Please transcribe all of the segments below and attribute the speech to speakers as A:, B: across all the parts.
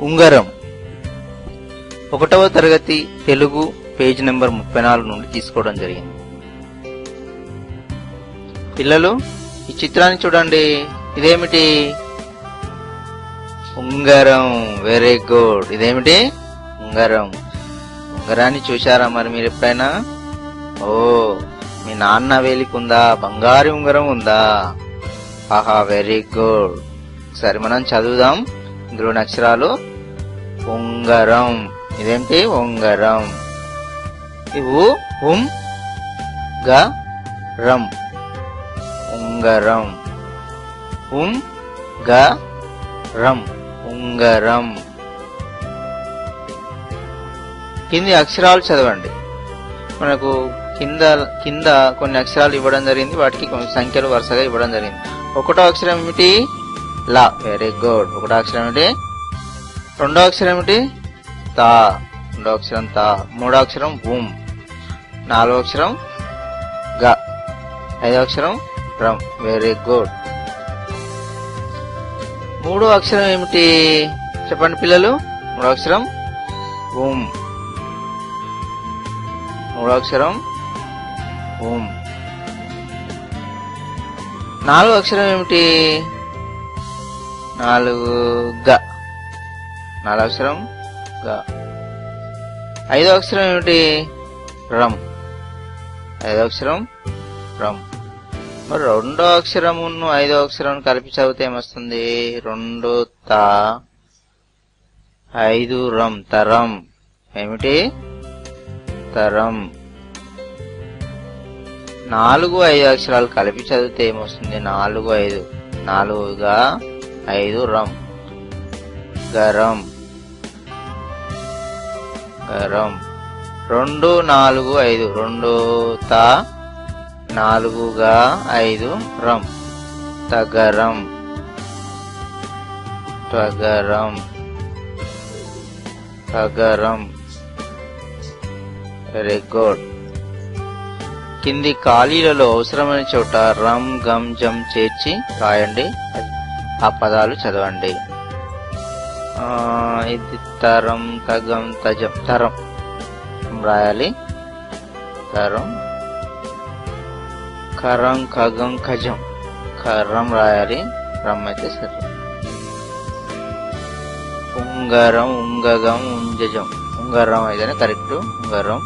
A: ఉంగరం. ఒకటవ తరగతి తెలుగు పేజ్ నెంబర్ ముప్పై నాలుగు నుండి తీసుకోవడం జరిగింది. పిల్లలు ఈ చిత్రాన్ని చూడండి. ఇదేమిటి? ఉంగరం. వెరీ గుడ్ ఇదేమిటి? ఉంగరం. ఉంగరాన్ని చూశారా మరి మీరు ఎప్పుడైనా? ఓ మీ నాన్న వేలికుందా? బంగారు ఉంగరం ఉందా? ఆహా వెరీ గుడ్ సరే మనం చదువుదాం. ఇందులోని అక్షరాలు ఉంగరం. ఇదేంటి? ఉంగరం. ఇవు ఉం గ రం. ఉంగరం. ఉం గ రం. ఉంగరం. కింది అక్షరాలు చదవండి. మనకు కింద కింద కొన్ని అక్షరాలు ఇవ్వడం జరిగింది. వాటికి కొన్ని సంఖ్యలు వరుసగా ఇవ్వడం జరిగింది. ఒకటో అక్షరం ఏమిటి? లా. వెరీ గుడ్ ఒకటో అక్షరం ఏమిటి? రెండో అక్షరం ఏమిటి? తా. రెండో అక్షరం తా. మూడో అక్షరం ఉమ్ నాలుగో అక్షరం గ. ఐదో అక్షరం రం. Very good. మూడో అక్షరం ఏమిటి? చెప్పండి పిల్లలు. మూడో అక్షరం ఉమ్ మూడో అక్షరం ఓం నాలుగు అక్షరం ఏమిటి? నాలుగు గ. నాలుగు అక్షరం గ. ఐదో అక్షరం ఏమిటి? రమ్ ఐదో అక్షరం రమ్ మరి రెండో అక్షరమును ఐదో అక్షరం కలిపి చదివితే ఏమొస్తుంది? రెండు త ఐదు రమ్ తరం. ఏమిటి? తరం. నాలుగు ఐదు అక్షరాలు కలిపి చదివితే ఏమొస్తుంది? నాలుగు ఐదు. నాలుగుగా ఐదు రం. గరం గరం రెండు నాలుగు ఐదు. రెండు తా నాలుగుగా ఐదు రం. తగరం. తగరం. తగరం. వెరీ గుడ్ కింది ఖాళీలలో అవసరమైన చోట రమ్ గమ్ జమ్ చేర్చి రాయండి. ఆ పదాలు చదవండి. ఇది తరం తగం తజం తరం రాయాలి తరం కరం ఖగం ఖజం కరం రాయాలి రమ్ అయితే సరే ఉంగరం ఉంగగం ఉంజజం ఉంగరం అయితేనే కరెక్ట్ ఉంగరం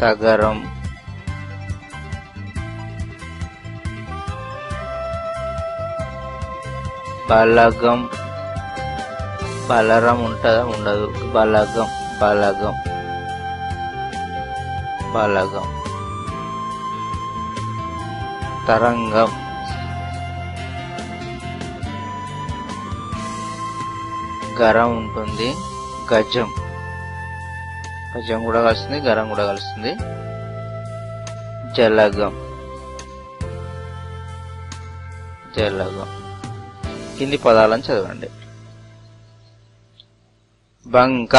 A: తగరం బలగం బలరం ఉంటుందా? ఉండదు. బలగం బలగం బలగం. తరంగం. గరం ఉంటుంది. గజం. గజం కూడా కలుస్తుంది గరం కూడా కలుస్తుంది. జలగం. జలగం. కింది పదాలను చదవండి. బంక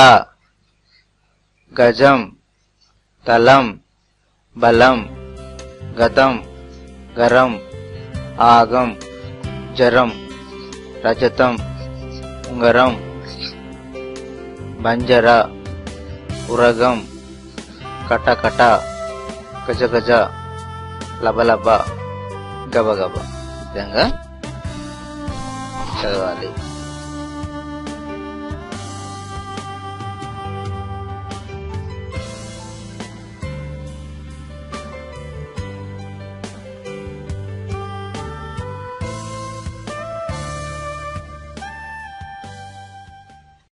A: గజం తలం బలం గతం గరం ఆగం జరం రజతం ఉంగరం బంజర ఉరగం కటకట గజగజ లబలబ గబగబ. విధంగా చదవాలి.